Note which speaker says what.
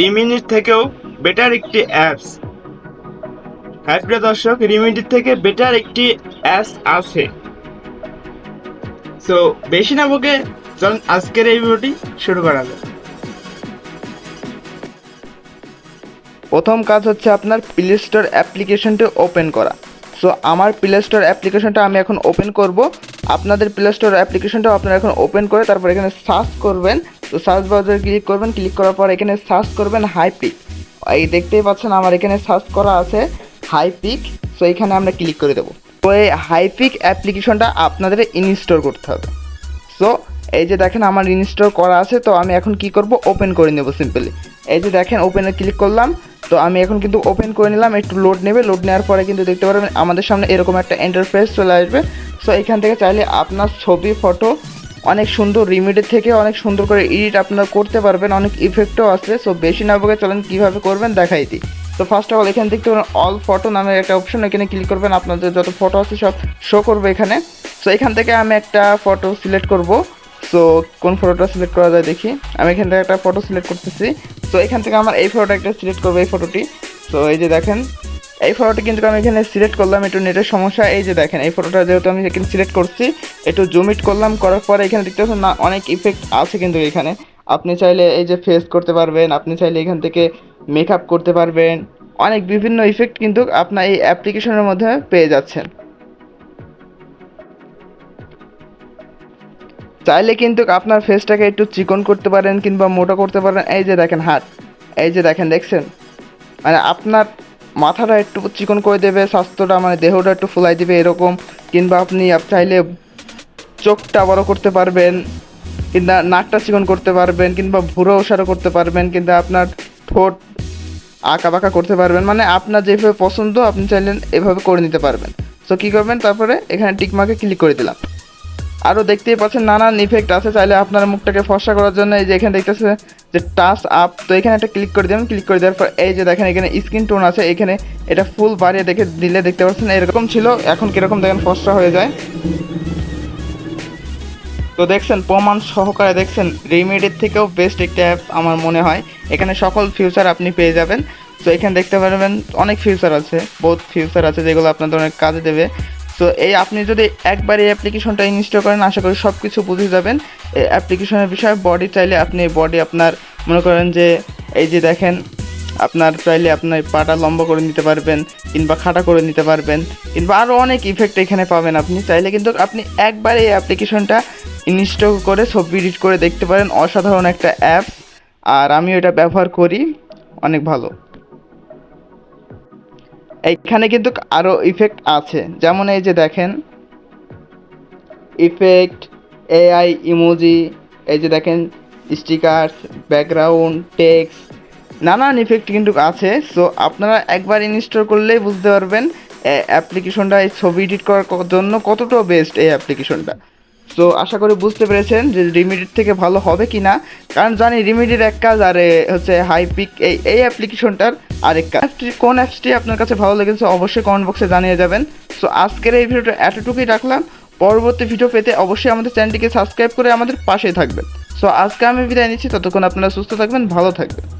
Speaker 1: রিমিনির থেকেও বেটার একটি অ্যাপস হ্যাঁ প্রিয় দর্শক রিমিনির থেকে বেটার একটি অ্যাপস আছে। সো বেশি না বকে, চলুন আজকের এই ভিডিওটি শুরু করা যাক।
Speaker 2: প্রথম কাজ হচ্ছে আপনার প্লে স্টোর অ্যাপ্লিকেশনটি ওপেন করা। সো আমার প্লে স্টোর অ্যাপ্লিকেশনটা আমি এখন ওপেন করব। আপনাদের প্লে স্টোর অ্যাপ্লিকেশনটাও আপনারা এখন ওপেন করে তারপর এখানে সার্চ করবেন। তো সার্চ ব্রাউজারে ক্লিক করবেন ক্লিক করার পর এখানে সার্চ করবেন হাইপিক এই দেখতেই পাচ্ছেন আমার এখানে সার্চ করা আছে হাইপিক সো এখানে আমরা ক্লিক করে দেবো। তো এই হাইপিক অ্যাপ্লিকেশনটা আপনাদের ইনস্টল করতে হবে। সো এই যে দেখেন আমার ইনস্টল করা আছে, তো আমি এখন কি করব? ওপেন করে নেব সিম্পলি এই যে দেখেন ওপেনে ক্লিক করলাম। তো আমি এখন কিন্তু ওপেন করে নিলাম, একটু লোড নেবে। লোড নেওয়ার পরে কিন্তু দেখতে পারবেন আমাদের সামনে এরকম একটা ইন্টারফেস চলে আসবে। সো এখান থেকে চাইলে আপনার ছবি ফটো অনেক সুন্দর রিমিডের থেকে অনেক সুন্দর করে এডিট আপনারা করতে পারবেন, অনেক ইফেক্টও আছে সো বেশি না বকে চলেন কীভাবে করবেন দেখাই দিই। তো ফার্স্ট অফ অল এখান থেকে অল ফটো নামের একটা অপশন এখানে ক্লিক করবেন, আপনাদের যত ফটো আছে সব শো করবে এখানে। সো এখান থেকে আমি একটা ফটো সিলেক্ট করব। সো কোন ফটোটা সিলেক্ট করা যায় দেখি। আমি এখান থেকে একটা ফটো সিলেক্ট করতেছি। তো এখান থেকে আমার এই ফটোটা একটা সিলেক্ট করব, এই ফটোটি তো এই যে দেখেন এই ফটোটি কিন্তু আমি এখানে সিলেক্ট করলাম একটু নেটের সমস্যা। এই যে দেখেন, এই ফটোটা যেহেতু আমি এখানে সিলেক্ট করছি, একটু জুম ইট করলাম, করার পরে এখানে দেখতে পাচ্ছেন না, অনেক ইফেক্ট আছে কিন্তু এখানে। আপনি চাইলে এই যে ফেস করতে পারবেন, আপনি চাইলে এখান থেকে মেকআপ করতে পারবেন। অনেক বিভিন্ন ইফেক্ট কিন্তু আপনার এই অ্যাপ্লিকেশনের মধ্যে পেয়ে যাচ্ছেন। চাইলে কিন্তু আপনার ফেসটাকে একটু চিকন করতে পারেন কিংবা মোটা করতে পারেন। এই যে দেখেন হাত, এই যে দেখেন, দেখছেন? মানে আপনার মাথাটা একটু চিকন করে দেবে, স্বাস্থ্যটা মানে দেহটা একটু ফুলাই দেবে এরকম। কিংবা আপনি আপ- চাইলে চোখটা বড় করতে পারবেন, কিংবা নাকটা চিকন করতে পারবেন, কিংবা ভুরো ওষারও করতে পারবেন, কিংবা আপনার ঠোঁট আঁকা বাঁকা করতে পারবেন। মানে আপনার যেভাবে পছন্দ, আপনি চাইলেন এভাবে করে নিতে পারবেন। সো কী করবেন? তারপরে এখানে টিকমাকে ক্লিক করে দিলাম। আরও দেখতেই পাচ্ছেন, নানান ইফেক্ট আছে চাইলে আপনার মুখটাকে ফর্সা করার জন্য। এই যে এখানে দেখতেছে যে টাচ আপ তো এখানে একটা ক্লিক করে দেবেন ক্লিক করে দেওয়ার পর এই যে দেখেন এখানে স্ক্রিন টোন আছে, এখানে এটা ফুল বাড়িয়ে দেখে দিলে দেখতে পাচ্ছেন, এরকম ছিল, এখন কীরকম দেখেন ফর্সা হয়ে যায়। তো দেখছেন, প্রমাণ সহকারে দেখছেন রিমিডির থেকেও বেস্ট একটা অ্যাপ আমার মনে হয়। এখানে সকল ফিউচার আপনি পেয়ে যাবেন। তো এখানে দেখতে পারবেন, অনেক ফিউচার আছে, বহুত ফিউচার আছে যেগুলো আপনাদের অনেক কাজে দেবে। তো এই আপনি যদি একবার এই অ্যাপ্লিকেশনটা ইনস্টল করেন, আশা করি সব কিছু বুঝে যাবেন। এই অ্যাপ্লিকেশনের বিষয়ে বডি চাইলে আপনি বডি আপনার, মনে করেন যে, এই যে দেখেন, আপনার চাইলে আপনার পাটা লম্বা করে নিতে পারবেন, কিংবা খাটা করে নিতে পারবেন, কিংবা আরও অনেক ইফেক্ট এখানে পাবেন আপনি। চাইলে কিন্তু আপনি একবার এই অ্যাপ্লিকেশনটা ইনস্টল করে ছবি এডিট করে দেখতে পারেন। অসাধারণ একটা অ্যাপ আর আমি এটা ব্যবহার করি। অনেক ভালো। এইখানে কিন্তু আরও ইফেক্ট আছে। যেমন এই যে দেখেন ইফেক্ট এআই ইমোজি এই যে দেখেন স্টিকার্স ব্যাকগ্রাউন্ড টেক্স নানান ইফেক্ট কিন্তু আছে। সো আপনারা একবার ইনস্টল করলেই বুঝতে পারবেন অ্যাপ্লিকেশনটা এই ছবি এডিট করার জন্য কতটা বেস্ট এই অ্যাপ্লিকেশনটা সো আশা করি বুঝতে পেরেছেন যে রিমিডির থেকে ভালো হবে কি না কারণ জানি রিমিডির এক কাজ, আর হচ্ছে হাইপিক এই এই অ্যাপ্লিকেশনটার অ্যাপটি- কোন অ্যাপসটি আপনার কাছে ভালো লেগেছে অবশ্যই কমেন্ট বক্সে জানিয়ে যাবেন। সো আজকের এই ভিডিওটা এতটুকুই রাখলাম। পরবর্তী ভিডিও পেতে অবশ্যই আমাদের চ্যানেলটিকে সাবস্ক্রাইব করে আমাদের পাশে থাকবেন। সো আজকে আমি বিদায় নিচ্ছি। ততক্ষণ আপনারা সুস্থ থাকবেন, ভালো থাকবেন।